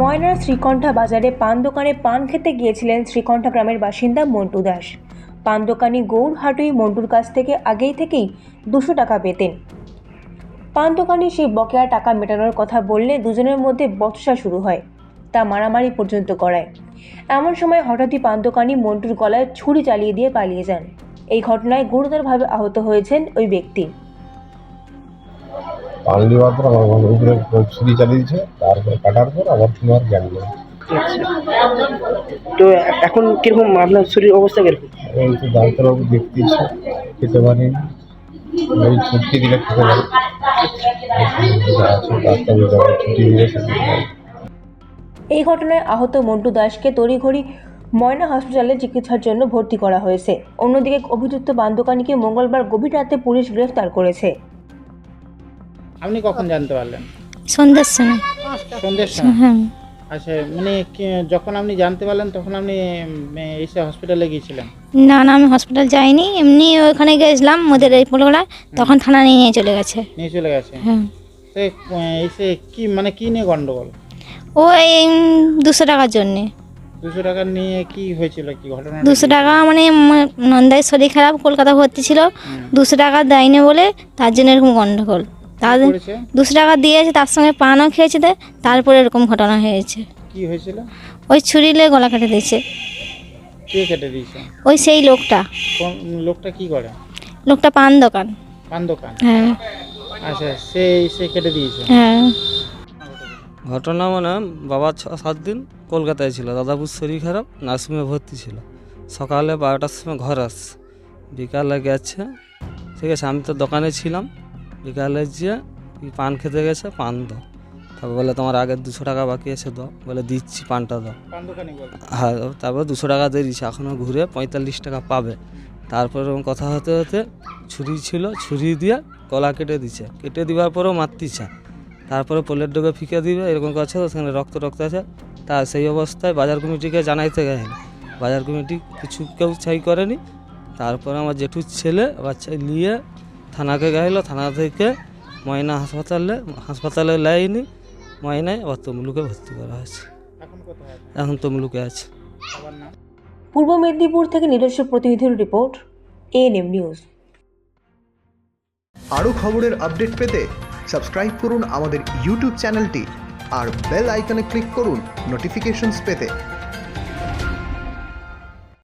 ময়নার শ্রীকণ্ঠা বাজারে পান দোকানে পান খেতে গিয়েছিলেন শ্রীকণ্ঠা গ্রামের বাসিন্দা মন্টু দাস। পান দোকানি গৌর হাটুই মন্টুর কাছ থেকে আগেই থেকেই দুশো টাকা পেতেন। পান দোকানি সেই বকেয়া টাকা মেটানোর কথা বললে দুজনের মধ্যে বচসা শুরু হয়, তা মারামারি পর্যন্ত করায় এমন সময় হঠাৎই পান দোকানি মন্টুর গলায় ছুরি চালিয়ে দিয়ে পালিয়ে যান। এই ঘটনায় গুরুতরভাবে আহত হয়েছেন ওই ব্যক্তি। পানলি মাত্র আমার ঘরের উপরে ছুরি চালিয়ে দিয়েছে তারপর কাটার পর আবার তোমার জ্ঞান নেই। তো এখন কীরকম আপনার শরীর অবস্থা কীরকম? এই তো ডাক্তারবাবু দেখতেছি খেতে পারিনি। ওই ছুটি দিলে খেতে পারি। ডাক্তারবাবু ছুটি দিলে সেটা খাই। এই ঘটনায় আহত মন্টু দাসকে তড়িঘড়ি ময়না হসপিটালে চিকিৎসার জন্য ভর্তি করা হয়েছে। অন্যদিকে অভিযুক্ত বান্দোকানিকে মঙ্গলবার গভীর রাতে পুলিশ গ্রেফতার করেছে। আপনি কখন জানতে পারলেন? সন্ধ্যার সময়। সন্ধ্যের সময়? হ্যাঁ। আচ্ছা মানে যখন আপনি জানতে পারলেন তখন আপনি এসে হসপিটালে গিয়েছিলেন? না না আমি হসপিটাল যাইনি। এমনি ওখানে গেছিলাম ওদের এই পোলগুলা তখন থানা নিয়ে চলে গেছে। নিয়ে চলে গেছে? হ্যাঁ। এসে কি মানে কি নিয়ে গন্ডগোল? ওই দুশো টাকার জন্যে। দুশো টাকা নিয়ে কি হয়েছিল কি ঘটনা দুশো টাকা মানে নন্দাই শরীর খারাপ কলকাতা ভর্তি ছিল। দুশো টাকা দেয়নি বলে তার জন্য এরকম গন্ডগোল। তাদের দুশো টাকা দিয়েছে তার সঙ্গে পানও খেয়েছে তারপরে এরকম ঘটনা হয়েছে। কি হয়েছিল? ওই ছুরিলে গলা কেটে দিয়েছে। কে কেটে দিয়েছে? ওই সেই লোকটা। কোন লোকটা কি করে? লোকটা পান দোকান। পান দোকান? হ্যাঁ। আচ্ছা সে সে কেটে দিয়েছে? হ্যাঁ। ঘটনা মানে বাবা ছ সাত দিন কলকাতায় ছিল দাদাপুর শরীর খারাপ নার্সিংহোমে ভর্তি ছিল। সকালে বারোটার সময় ঘর আসছে। বিকালে গেছে। ঠিক আছে আমি তো দোকানে ছিলাম। বিকালে গিয়ে কি পান খেতে গেছে পান দাও। তারপর বলে তোমার আগের দুশো টাকা বাকি আছে দাও। বলে দিচ্ছি পানটা দাও। হ্যাঁ তারপর দুশো টাকা দিয়ে দিচ্ছে এখনও ঘুরে পঁয়তাল্লিশ টাকা পাবে। তারপর এরকম কথা হতে হতে ছুরি ছিল ছুরি দিয়ে গলা কেটে দিচ্ছে কেটে দেওয়ার পরেও মারতিছে তারপরে পোলের ডোবে ফিকে দিবে এরকম করছে তো সেখানে রক্ত রক্ত আছে। তা সেই অবস্থায় বাজার কমিটিকে জানাইতে গেল বাজার কমিটি কিছু কেউ ছাই করেনি। তারপরে আমার জেঠুর ছেলে বাচ্চা নিয়ে থানাকে গেল থানা থেকে ময়না হাসপাতালে হাসপাতালে লাইনি ময়নায় আবার তমলুকে ভর্তি করা হয়েছে। এখন কোথায় আছে? এখন তমলুকে আছে। পূর্ব মেদিনীপুর থেকে নিজস্ব প্রতিনিধির রিপোর্ট এএনএম নিউজ। আরও খবরের আপডেট পেতে সাবস্ক্রাইব করুন আমাদের ইউটিউব চ্যানেলটি আর বেল আইকনে ক্লিক করুন নোটিফিকেশনস পেতে।